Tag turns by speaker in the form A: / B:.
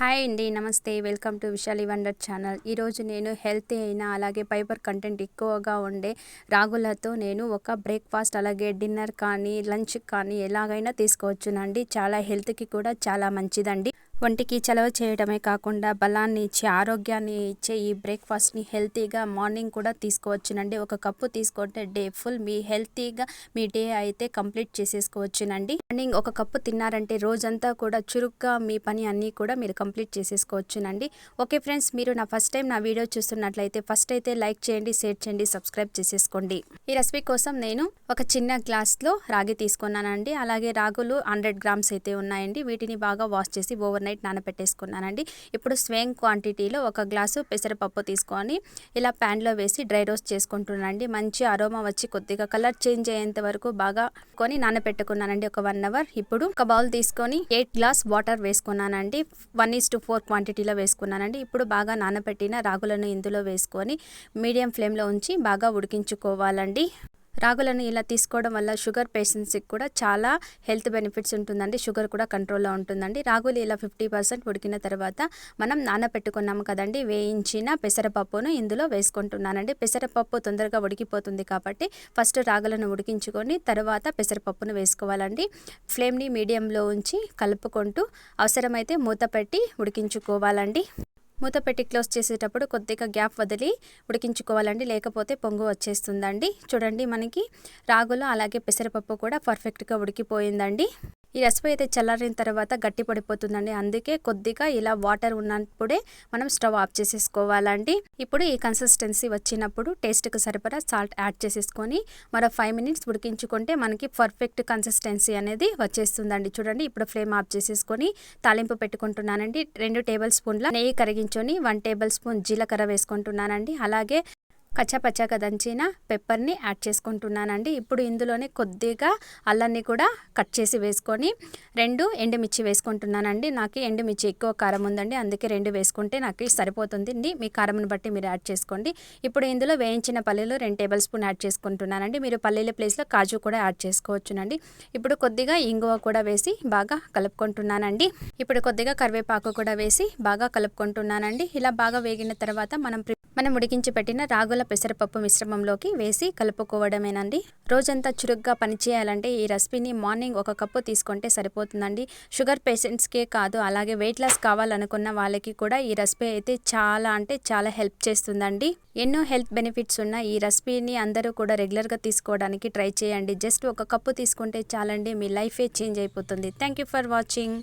A: Hi అండి నమస్తే. Welcome to Vishali wonder channel. ఈరోజు నేను హెల్తీ అయిన అలాగే ఫైబర్ కంటెంట్ ఎక్కువగా ఉండే రాగులతో నేను ఒక బ్రేక్ఫాస్ట్ అలాగే డిన్నర్ కానీ లంచ్ కానీ ఎలాగైనా తీసుకోవచ్చునండి. చాలా హెల్త్కి కూడా చాలా మంచిదండి. ఒంటికి చలవ చేయడమే కాకుండా బలాన్ని ఇచ్చే ఆరోగ్యాన్ని ఇచ్చే ఈ బ్రేక్ఫాస్ట్ని హెల్తీగా మార్నింగ్ కూడా తీసుకోవచ్చునండి. ఒక కప్పు తీసుకుంటే డే ఫుల్ మీ హెల్తీగా మీ డే అయితే కంప్లీట్ చేసేసుకోవచ్చునండి. మార్నింగ్ ఒక కప్పు తిన్నారంటే రోజంతా కూడా చురుగ్గా మీ పని అన్నీ కూడా మీరు కంప్లీట్ చేసేసుకోవచ్చునండి. ఓకే ఫ్రెండ్స్ మీరు నా ఫస్ట్ టైం నా వీడియో చూస్తున్నట్లయితే ఫస్ట్ అయితే లైక్ చేయండి షేర్ చేయండి సబ్స్క్రైబ్ చేసేసుకోండి. ఈ రెసిపీ కోసం నేను ఒక చిన్న గ్లాస్లో రాగి తీసుకున్నానండి. అలాగే రాగులు హండ్రెడ్ గ్రామ్స్ అయితే ఉన్నాయండి. వీటిని బాగా వాష్ చేసి ఓవర్ నైట్ నానబెట్టేసుకున్నానండి. ఇప్పుడు స్వయం క్వాంటిటీలో ఒక గ్లాసు పెసరపప్పు తీసుకొని ఇలా ప్యాన్లో వేసి డ్రై రోస్ట్ చేసుకుంటున్నానండి. మంచి అరోమా వచ్చి కొద్దిగా కలర్ చేంజ్ అయ్యేంత వరకు బాగా కొని నానబెట్టుకున్నానండి ఒక వన్ అవర్. ఇప్పుడు ఒక బౌల్ తీసుకొని ఎయిట్ గ్లాస్ వాటర్ వేసుకున్నానండి. వన్ ఈస్ టు ఫోర్ క్వాంటిటీలో వేసుకున్నానండి. ఇప్పుడు బాగా నానబెట్టిన రాగులను ఇందులో వేసుకొని మీడియం ఫ్లేమ్లో ఉంచి బాగా ఉడికించుకోవాలండి. రాగులను ఇలా తీసుకోవడం వల్ల షుగర్ పేషెంట్స్కి కూడా చాలా హెల్త్ బెనిఫిట్స్ ఉంటుందండి. షుగర్ కూడా కంట్రోల్లో ఉంటుందండి. రాగులు ఇలా ఫిఫ్టీ పర్సెంట్ ఉడికిన తర్వాత మనం నానబెట్టుకున్నాము కదండి. వేయించిన పెసరపప్పును ఇందులో వేసుకుంటున్నానండి. పెసరపప్పు తొందరగా ఉడికిపోతుంది కాబట్టి ఫస్ట్ రాగులను ఉడికించుకొని తర్వాత పెసరపప్పును వేసుకోవాలండి. ఫ్లేమ్ని మీడియంలో ఉంచి కలుపుకుంటూ అవసరమైతే మూత పెట్టి ఉడికించుకోవాలండి. మూత పెట్టి క్లోజ్ చేసేటప్పుడు కొద్దిగా గ్యాప్ వదిలి ఉడికించుకోవాలండి. లేకపోతే పొంగు వచ్చేస్తుందండి. చూడండి మనకి రాగులు అలాగే పెసరపప్పు కూడా పర్ఫెక్ట్గా ఉడికిపోయిందండి. ఈ రెసిపీ అయితే చల్లారిన తర్వాత గట్టి పడిపోతుందండి. అందుకే కొద్దిగా ఇలా వాటర్ ఉన్నప్పుడే మనం స్టవ్ ఆఫ్ చేసేసుకోవాలండి. ఇప్పుడు ఈ కన్సిస్టెన్సీ వచ్చినప్పుడు టేస్ట్కి సరిపడా సాల్ట్ యాడ్ చేసేసుకొని మరో ఫైవ్ మినిట్స్ ఉడికించుకుంటే మనకి పర్ఫెక్ట్ కన్సిస్టెన్సీ అనేది వచ్చేస్తుందండి. చూడండి ఇప్పుడు ఫ్లేమ్ ఆఫ్ చేసేసుకొని తాలింపు పెట్టుకుంటున్నానండి. రెండు టేబుల్ స్పూన్ల నెయ్యి కరిగించుకొని వన్ టేబుల్ స్పూన్ జీలకర్ర వేసుకుంటున్నానండి. అలాగే కచ్చపచ్చగా దంచిన పెప్పర్ని యాడ్ చేసుకుంటున్నానండి. ఇప్పుడు ఇందులోనే కొద్దిగా అల్లాన్ని కూడా కట్ చేసి వేసుకొని రెండు ఎండుమిర్చి వేసుకుంటున్నానండి. నాకు ఎండుమిర్చి ఎక్కువ కారం ఉందండి. అందుకే రెండు వేసుకుంటే నాకు సరిపోతుంది. మీ కారంను బట్టి మీరు యాడ్ చేసుకోండి. ఇప్పుడు ఇందులో వేయించిన పల్లీలు రెండు టేబుల్ స్పూన్ యాడ్ చేసుకుంటున్నానండి. మీరు పల్లీల ప్లేస్లో కాజు కూడా యాడ్ చేసుకోవచ్చునండి. ఇప్పుడు కొద్దిగా ఇంగువ కూడా వేసి బాగా కలుపుకుంటున్నానండి. ఇప్పుడు కొద్దిగా కరివేపాకు కూడా వేసి బాగా కలుపుకుంటున్నానండి. ఇలా బాగా వేగిన తర్వాత మనం మనం ఉడికించి పెట్టిన రాగుల పెసరపప్పు మిశ్రమంలోకి వేసి కలుపుకోవడమేనండి. రోజంతా చురుగ్గా పనిచేయాలంటే ఈ రెసిపీని మార్నింగ్ ఒక కప్పు తీసుకుంటే సరిపోతుందండి. షుగర్ పేషెంట్స్కే కాదు అలాగే వెయిట్ లాస్ కావాలనుకున్న వాళ్ళకి కూడా ఈ రెసిపీ అయితే చాలా అంటే చాలా హెల్ప్ చేస్తుందండి. ఎన్నో హెల్త్ బెనిఫిట్స్ ఉన్న ఈ రెసిపీని అందరూ కూడా రెగ్యులర్గా తీసుకోవడానికి ట్రై చేయండి. జస్ట్ ఒక కప్పు తీసుకుంటే చాలండి మీ లైఫే చేంజ్ అయిపోతుంది. Thank you for watching.